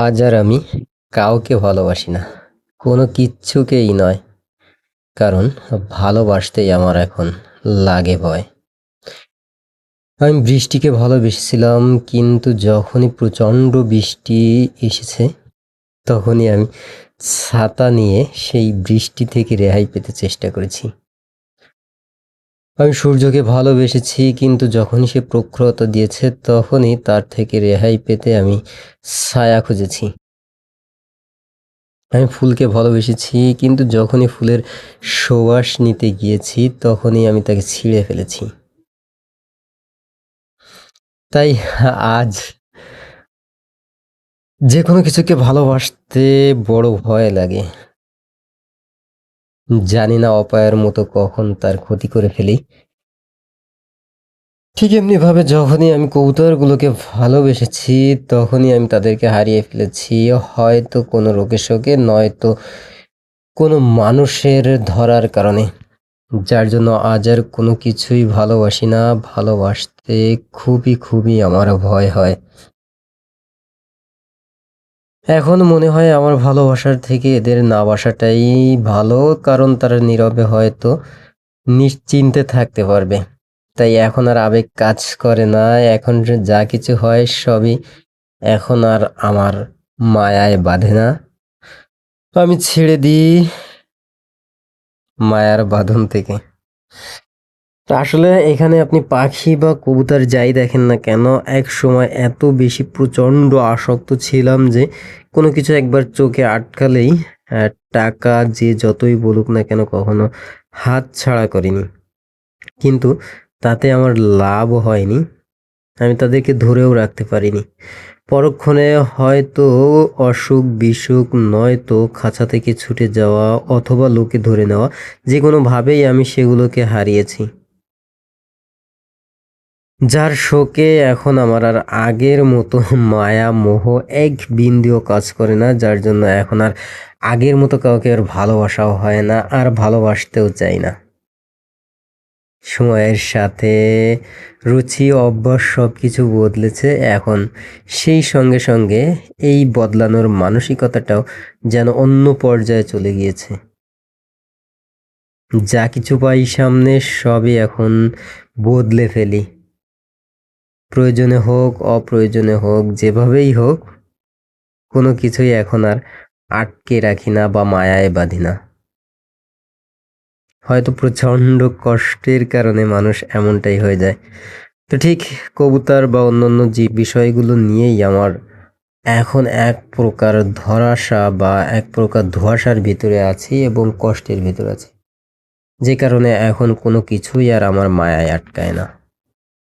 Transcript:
আজ আর আমি কাউকে ভালোবাসি না। কোনো কিচ্ছুকেই নয়, কারণ ভালোবাসতেই আমার এখন লাগে ভয়। আমি বৃষ্টিকে ভালোবেসেছিলাম, কিন্তু যখনই প্রচণ্ড বৃষ্টি এসেছে, তখনই আমি ছাতা নিয়ে সেই বৃষ্টি থেকে রেহাই পেতে চেষ্টা করেছি। আমি সূর্যকে ভালোবেসেছি, কিন্তু যখনই সে প্রখরতা দিয়েছে, তখনই তার থেকে রেহাই পেতে আমি ছায়া খুঁজেছি। আমি ফুলকে ভালোবেসেছি, কিন্তু যখনই ফুলের সুবাস নিতে গিয়েছি, তখনই আমি তাকে ছিঁড়ে ফেলেছি। তাই আজ যে কোনো কিছুকে ভালোবাসতে বড় ভয় লাগে। জানি না অপায়ের মতো কখন তার ক্ষতি করে ফেলি। ঠিক এমনি ভাবে যখনই আমি কবুতরগুলোকে ভালোবেসেছি, তখনই আমি তাদেরকে হারিয়ে ফেলেছি। হয়তো কোনো রোগের শোকে নয়তো কোনো মানুষের ধরার কারণে। যার জন্য আজ আর কোনো কিছুই ভালোবাসি না। ভালোবাসতে খুবই খুবই আমার ভয় হয়। এখন মনে হয় আমার ভালোবাসার থেকে এদের না বাসাটাই ভালো, কারণ তারা নীরবে হয়তো নিশ্চিন্তে থাকতে পারবে। তাই এখন আর আবেগ কাজ করে না, এখন যা কিছু হয় সবই এখন আর আমার মায়ায় বাঁধে না। আমি ছেড়ে দিই মায়ার বাঁধন থেকে। তো আসলে এখানে আপনি পাখি বা কবুতর যাই দেখেন না কেন, এক সময় এত বেশি প্রচণ্ড আসক্ত ছিলাম যে কোনো কিছু একবার চোখে আটকালেই টাকা যে যতই বলুক না কেন কখনো হাত ছাড়া করিনি। কিন্তু তাতে আমার লাভ হয়নি, আমি তাদেরকে ধরেও রাখতে পারিনি। পরক্ষণে হয়তো অসুখ বিসুখ নয়তো খাঁচা থেকে ছুটে যাওয়া অথবা লোকে ধরে নেওয়া যে কোনোভাবেই আমি সেগুলোকে হারিয়েছি। যার শোকে এখন আমার আর আগের মতো মায়া মোহ এক বিন্দুও কাজ করে না, যার জন্য এখন আর আগের মতো কাউকে আর ভালোবাসাও হয় না আর ভালোবাসতেও চাই না। সময়ের সাথে রুচি, অভ্যাস সব কিছু বদলেছে। এখন সেই সঙ্গে সঙ্গে এই বদলানোর মানসিকতাটাও যেন অন্য পর্যায়ে চলে গিয়েছে। যা কিছু পাই সামনে, সবই এখন বদলে ফেলি। প্রয়োজনে হোক, অপ্রয়োজনে হোক, যেভাবেই হোক, কোনো কিছুই এখন আর আটকে রাখি না বা মায়ায় বাঁধি না। হয়তো প্রচণ্ড কষ্টের কারণে মানুষ এমনটাই হয়ে যায়। তো ঠিক কবুতর বা অন্যান্য যে বিষয়গুলো নিয়েই আমার এখন এক প্রকার ধরাশা বা এক প্রকার ধোঁয়াশার ভিতরে আছি এবং কষ্টের ভিতরে আছি। যে কারণে এখন কোনো কিছুই আর আমার মায়ায় আটকায় না।